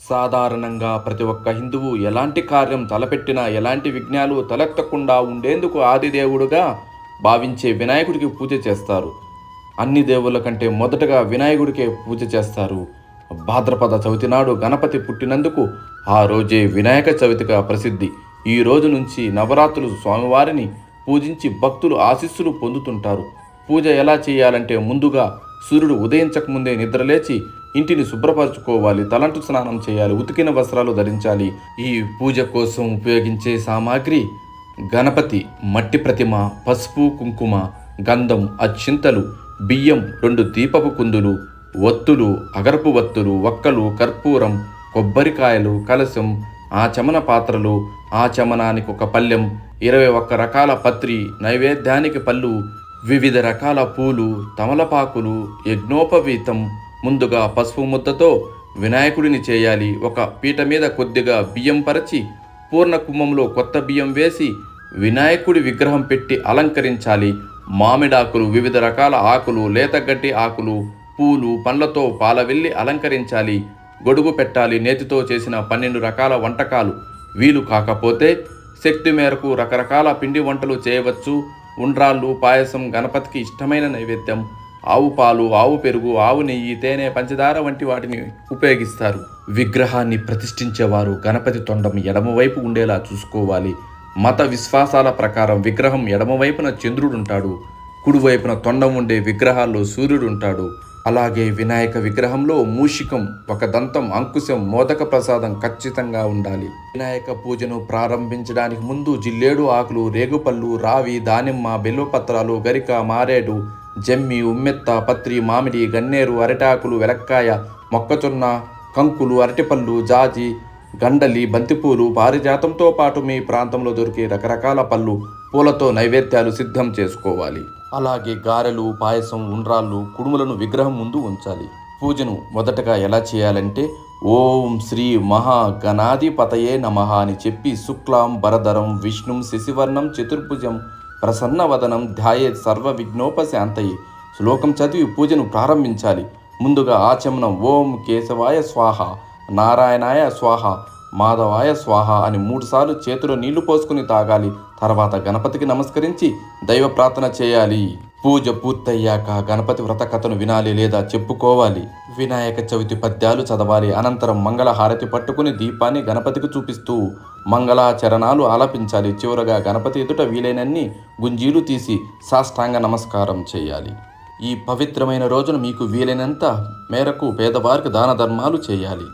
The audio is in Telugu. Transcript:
సాధారణంగా ప్రతి ఒక్క హిందువు ఎలాంటి కార్యం తలపెట్టినా ఎలాంటి విఘ్నాలు తలెత్తకుండా ఉండేందుకు ఆదిదేవుడుగా భావించే వినాయకుడికి పూజ చేస్తారు. అన్ని దేవుళ్ళ కంటే మొదటగా వినాయకుడికే పూజ చేస్తారు. భాద్రపద చవితి నాడు గణపతి పుట్టినందుకు ఆ రోజే వినాయక చవితిగా ప్రసిద్ధి. ఈ రోజు నుంచి నవరాత్రులు స్వామివారిని పూజించి భక్తులు ఆశీస్సులు పొందుతుంటారు. పూజ ఎలా చేయాలంటే ముందుగా సూర్యుడు ఉదయించకముందే నిద్రలేచి ఇంటిని శుభ్రపరచుకోవాలి తలంటు స్నానం చేయాలి ఉతికిన వస్త్రాలు ధరించాలి. ఈ పూజ కోసం ఉపయోగించే సామాగ్రి గణపతి మట్టి ప్రతిమ పసుపు కుంకుమ గంధం అచ్చింతలు బియ్యం రెండు దీపపు కుందులు ఒత్తులు అగరపు వత్తులు వక్కలు కర్పూరం కొబ్బరికాయలు కలశం ఆచమన పాత్రలు ఆచమనానికి ఒక పళ్ళెం ఇరవై ఒక్క రకాల పత్రి నైవేద్యానికి పళ్ళు వివిధ రకాల పూలు తమలపాకులు యజ్ఞోపవీతం ముందుగా పసుపు ముద్దతో వినాయకుడిని చేయాలి. ఒక పీట మీద కొద్దిగా బియ్యం పరిచి పూర్ణ కుంభంలో కొత్త బియ్యం వేసి వినాయకుడి విగ్రహం పెట్టి అలంకరించాలి. మామిడాకులు వివిధ రకాల ఆకులు లేతగడ్డి ఆకులు పూలు పండ్లతో పాలవెల్లి అలంకరించాలి. గొడుగు పెట్టాలి నేతితో చేసిన పన్నెండు రకాల వంటకాలు. వీలు కాకపోతే శక్తి మేరకు రకరకాల పిండి వంటలు చేయవచ్చు. ఉండ్రాళ్ళు పాయసం గణపతికి ఇష్టమైన నైవేద్యం. ఆవు పాలు ఆవు పెరుగు ఆవు నెయ్యి తేనె పంచదార వంటి వాటిని ఉపయోగిస్తారు. విగ్రహాన్ని ప్రతిష్ఠించేవారు గణపతి తొండం ఎడమవైపు ఉండేలా చూసుకోవాలి. మత విశ్వాసాల ప్రకారం విగ్రహం ఎడమవైపున చంద్రుడుంటాడు కుడివైపున తొండం ఉండే విగ్రహాల్లో సూర్యుడు ఉంటాడు. అలాగే వినాయక విగ్రహంలో మూషికం ఒక దంతం అంకుశం మోదక ప్రసాదం ఖచ్చితంగా ఉండాలి. వినాయక పూజను ప్రారంభించడానికి ముందు జిల్లేడు ఆకులు రేగుపళ్ళు రావి దానిమ్మ బెల్లపత్రాలు గరిక మారేడు జమ్మి ఉమ్మెత్త పత్రి మామిడి గన్నేరు అరటాకులు వెలక్కాయ మొక్కజొన్న కంకులు అరటిపళ్ళు జాజి గండలి బంతిపూలు పారిజాతంతో పాటు మీ ప్రాంతంలో దొరికే రకరకాల పళ్ళు పూలతో నైవేద్యాలు సిద్ధం చేసుకోవాలి. అలాగే గారెలు పాయసం ఉండ్రాళ్ళు కుడుములను విగ్రహం ముందు ఉంచాలి. పూజను మొదటగా ఎలా చేయాలంటే ఓం శ్రీ మహా గణాధిపతయే నమ అని చెప్పి శుక్లాం భరధరం విష్ణుం శశివర్ణం చతుర్భుజం ప్రసన్నవదనం ధ్యాయే సర్వ విఘ్నోపశాంతయి శ్లోకం చదివి పూజను ప్రారంభించాలి. ముందుగా ఆచమనం ఓం కేశవాయ స్వాహ నారాయణాయ స్వాహ మాధవాయ స్వాహ అని మూడుసార్లు చేతిలో నీళ్ళు పోసుకుని తాగాలి. తర్వాత గణపతికి నమస్కరించి దైవ ప్రార్థన చేయాలి. పూజ పూర్తయ్యాక గణపతి వ్రత కథను వినాలి లేదా చెప్పుకోవాలి. వినాయక చవితి పద్యాలు చదవాలి. అనంతరం మంగళ హారతి పట్టుకుని దీపాన్ని గణపతికి చూపిస్తూ మంగళాచరణాలు ఆలపించాలి. చివరగా గణపతి ఎదుట వీలైనన్ని గుంజీలు తీసి సాష్టాంగ నమస్కారం చేయాలి. ఈ పవిత్రమైన రోజున మీకు వీలైనంత మేరకు పేదవారికి దాన ధర్మాలు చేయాలి.